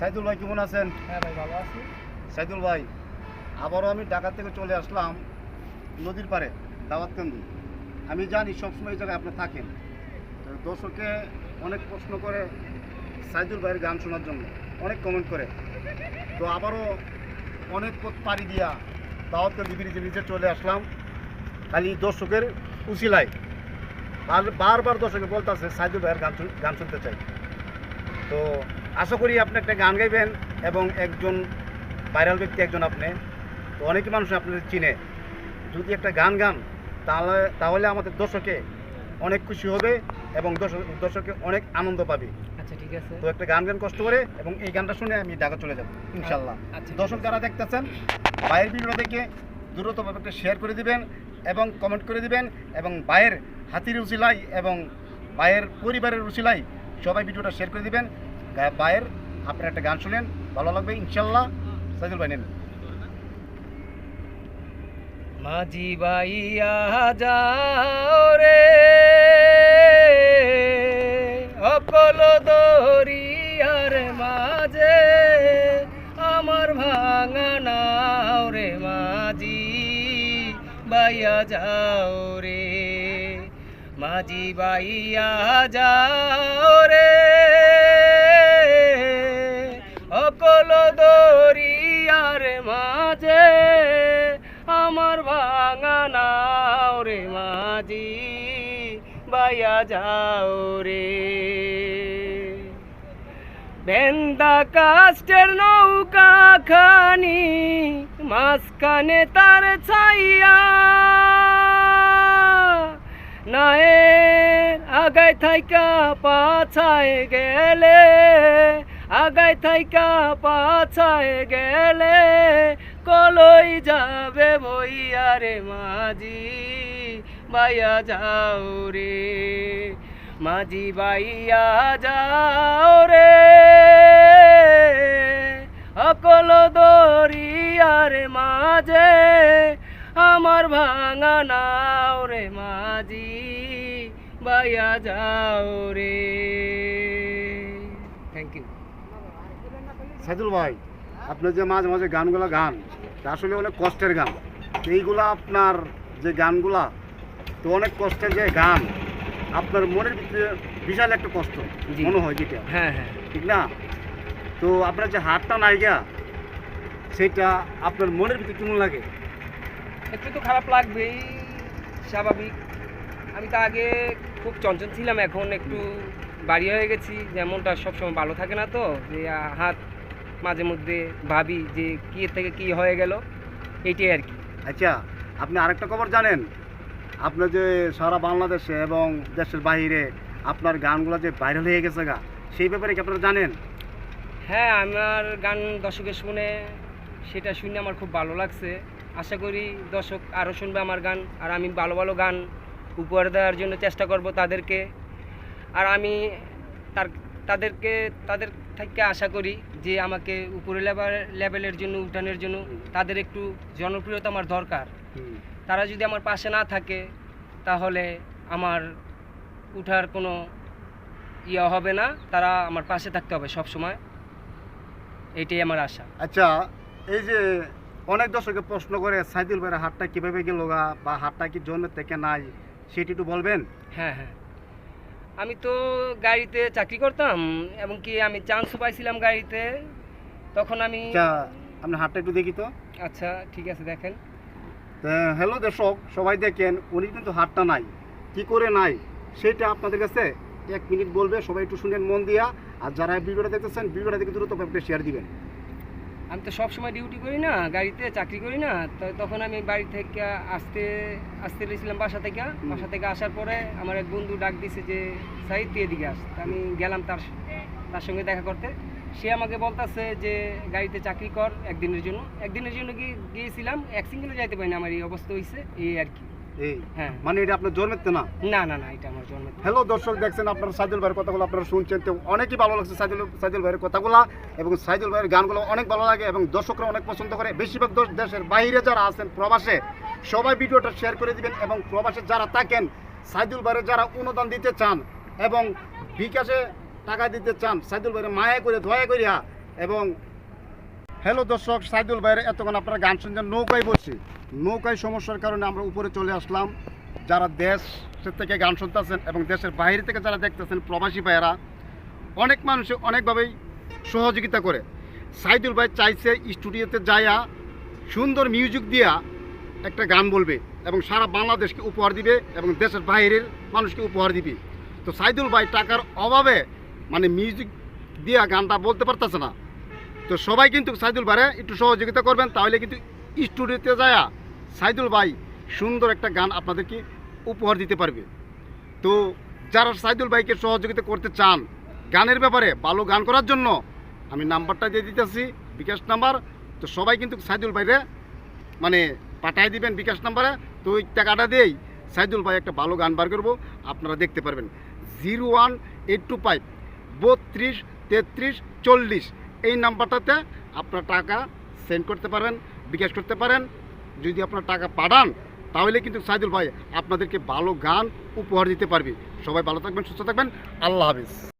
সাইদুল ভাই কেমন আছেন? হ্যাঁ ভাই ভালো আছি। সাইদুল ভাই আবারও আমি ঢাকা থেকে চলে আসলাম নদীর পাড়ে দাওয়াত কেন্দ্র আমি জানি সবসময় এই জায়গায় আপনি থাকেন। তো দর্শকে অনেক প্রশ্ন করে সাইদুল ভাইয়ের গান শোনার জন্য অনেক কমেন্ট করে। তো আবারও অনেক পথ পাড়ি দিয়া দাওয়াত কেন্দ্র ব্রিজের নিচে চলে আসলাম। খালি দর্শকের উচিলায় বারবার দর্শকে বলতেছে সাইদুল ভাইয়ের গান গান শুনতে চাই। তো আশা করি আপনি একটা গান গাইবেন এবং একজন ভাইরাল ব্যক্তি একজন আপনি। তো অনেক মানুষ আপনাদের চিনে। যদি একটা গান গান তাহলে তাহলে আমাদের দর্শকে অনেক খুশি হবে এবং দর্শক অনেক আনন্দ পাবে। আচ্ছা ঠিক আছে। তো একটা গান গান কষ্ট করে এবং এই গানটা শুনে আমি ঢাকা চলে যাব ইনশাল্লাহ আচ্ছা, দর্শক যারা দেখতেছেন ভাইয়ের ভিডিও দেখে দ্রুতভাবে একটা শেয়ার করে দিবেন এবং কমেন্ট করে দিবেন এবং ভাইয়ের হাতির উচিলাই এবং ভাইয়ের পরিবারের উচিলাই সবাই ভিডিওটা শেয়ার করে দিবেন। ভাইয়ের আপনারা একটা গান শুনেন, ভালো লাগবে, ইনশাল্লাহ। সাইদুল ভাই, নেন। মাঝি বাইয়া যাও রে। অকল দরিয়ার মাঝে, আমার ভাঙা নাও রে মাঝি। বাইয়া যাও রে। মাঝি বাইয়া যাও রে। অকল দরিয়ার মাঝে, আমার ভাঙা নাও রে মাঝি, বাইয়া যাও রে। বেন্দা কাস্টের নৌকা খানি, মাঝখানে তার ছাইয়া, নায়ের আগায় থাইকা পাছায় গেলে আগায় থাইকা পাছায় গেলে কলই যাবে বইয়া রে মাঝি, বাইয়া যাও রে। মাঝি, বাইয়া যাও রে। অকল দরিয়ার মাঝে আমার ভাঙা নাও রে মাঝি, বাইয়া যাও রে। সাইদুল ভাই আপনার যে মাঝে মাঝে গানগুলো গান আসলে অনেক কষ্টের গান। এইগুলা আপনার যে গানগুলা তো অনেক কষ্টের যে গান আপনার মনের ভিতরে বিশাল একটা কষ্ট। মনে হয় যেটা। হ্যাঁ হ্যাঁ। ঠিক না? তো আপনার যে হাতটা নাই নাইগা সেটা আপনার মনের ভিতরে কেমন লাগে? একটু তো খারাপ লাগবেই স্বাভাবিক। আমি তো আগে খুব চঞ্চল ছিলাম এখন একটু বাড়ি হয়ে গেছি। যেমনটা সবসময় ভালো থাকে না তো যে হাত মাঝে মধ্যে ভাবি যে কি এর থেকে কি হয়ে গেল এটাই আর কি। আচ্ছা আপনি আরেকটা খবর জানেন? আপনার যে সারা বাংলাদেশে এবং দেশের বাইরে আপনার গানগুলো যে ভাইরাল হয়ে গেছে গা সেই ব্যাপারে কি আপনারা জানেন? হ্যাঁ আমার গান দর্শকের শুনে সেটা শুনে আমার খুব ভালো লাগছে। আশা করি দর্শক আরও শুনবে আমার গান আর আমি ভালো ভালো গান উপহার দেওয়ার জন্য চেষ্টা করব তাদেরকে। আর আমি তার তাদেরকে তাদের থেকে আশা করি যে আমাকে উপরে লেভেল লেভেলের জন্য উঠানোর জন্য তাদের একটু জনপ্রিয়তা আমার দরকার। তারা যদি আমার পাশে না থাকে তাহলে আমার উঠার কোনো ইয়ে হবে না। তারা আমার পাশে থাকতে হবে সব সময় এইটাই আমার আশা। আচ্ছা এই যে অনেক দর্শকে প্রশ্ন করে সাইদুল ভাইয়ের হাতটা কীভাবে গেল বা হাতটা কি জন্মের থেকে নাই সেটি একটু বলবেন? হ্যাঁ হ্যাঁ। আমি তো গাড়িতে চাকরি করতাম এবং কি আমি চান্সও পাইছিলাম গাড়িতে তখন আমি আচ্ছা আপনার হাতটা একটু দেখি তো। আচ্ছা ঠিক আছে দেখেন। হ্যালো দর্শক সবাই দেখেন উনি কিন্তু হাতটা নাই। কি করে নাই? সেটা আপনাদের কাছে এক মিনিট বলবে সবাই একটু শুনেন মন দিয়া। আর যারা ভিডিওটা দেখতেছেন ভিডিওটা দেখে দ্রুত আপনি শেয়ার দিবেন। আমি তো সব সময় ডিউটি করি না গাড়িতে চাকরি করি না তো তখন আমি বাড়ি থেকে আসতে আসতে গেছিলাম বাসা থেকে। বাসা থেকে আসার পরে আমার এক বন্ধু ডাক দিছে যে সাহিদ তুই এদিকে আস। তা আমি গেলাম তার তার সঙ্গে দেখা করতে। সে আমাকে বলতাছে যে গাড়িতে চাকরি কর একদিনের জন্য। একদিনের জন্য গিয়ে গিয়েছিলাম এক সিঙ্গেলে যাইতে পারি না আমার এই অবস্থা হয়েছে এই আর কি। এই হ্যাঁ। মানে এটা আপনার জন্মের না? না না না এটা আমার জন্ম হ্যালো দর্শক দেখছেন আপনার সাইদুল ভাইয়ের কথাগুলো আপনারা শুনছেন তো অনেকই ভালো লাগছে সাইদুল সাইদুল ভাইয়ের কথাগুলো এবং সাইদুল ভাইয়ের গানগুলো অনেক ভালো লাগে এবং দর্শকরা অনেক পছন্দ করে। বেশিরভাগ দেশের বাইরে যারা আছেন প্রবাসে সবাই ভিডিওটা শেয়ার করে দিবেন এবং প্রবাসে যারা থাকেন সাইদুল ভাইয়ের যারা অনুদান দিতে চান এবং বিকাশে টাকা দিতে চান সাইদুল ভাইয়ের মায়া করে দয়া করিয়া এবং হ্যালো দর্শক, সাইদুল ভাইয়ের এতক্ষণ আপনারা গান শুনছেন নৌকায় বসছি নৌকায় সমস্যার কারণে আমরা উপরে চলে আসলাম। যারা দেশ থেকে গান শুনতেছেন এবং দেশের বাইরে থেকে যারা দেখতেছেন প্রবাসী ভাইয়েরা, অনেক মানুষ অনেকভাবেই সহযোগিতা করে। সাইদুল ভাই চাইছে স্টুডিওতে যায়া সুন্দর মিউজিক দিয়া একটা গান বলবে এবং সারা বাংলাদেশকে উপহার দিবে এবং দেশের বাইরের মানুষকে উপহার দিবে। তো সাইদুল ভাই টাকার অভাবে মানে মিউজিক দিয়া গানটা বলতে পারতেছে না। তো সবাই কিন্তু সাইদুল ভাইরে একটু সহযোগিতা করবেন, তাহলে কিন্তু স্টুডিওতে যায়া সাইদুল ভাই সুন্দর একটা গান আপনাদেরকে উপহার দিতে পারবে। তো যারা সাইদুল ভাইকে সহযোগিতা করতে চান, গানের ব্যাপারে ভালো গান করার জন্য আমি নাম্বারটা দিয়ে দিতেছি, বিকাশ নাম্বার। তো সবাই কিন্তু সাইদুল ভাইরে মানে পাঠাই দিবেন বিকাশ নাম্বারে। তো ওই টাকাটা দিয়েই সাইদুল ভাই একটা ভালো গান বার করব, আপনারা দেখতে পারবেন। Zero one eight two five, বত্রিশ তেত্রিশ চল্লিশ। এই নাম্বারটাতে আপনার টাকা সেন্ড করতে পারেন, বিকাশ করতে পারেন। যদি আপনার টাকা পাঠান, তাহলে কিন্তু সাইদুল ভাই আপনাদেরকে ভালো গান উপহার দিতে পারবে। সবাই ভালো থাকবেন, সুস্থ থাকবেন। আল্লাহ হাফিজ।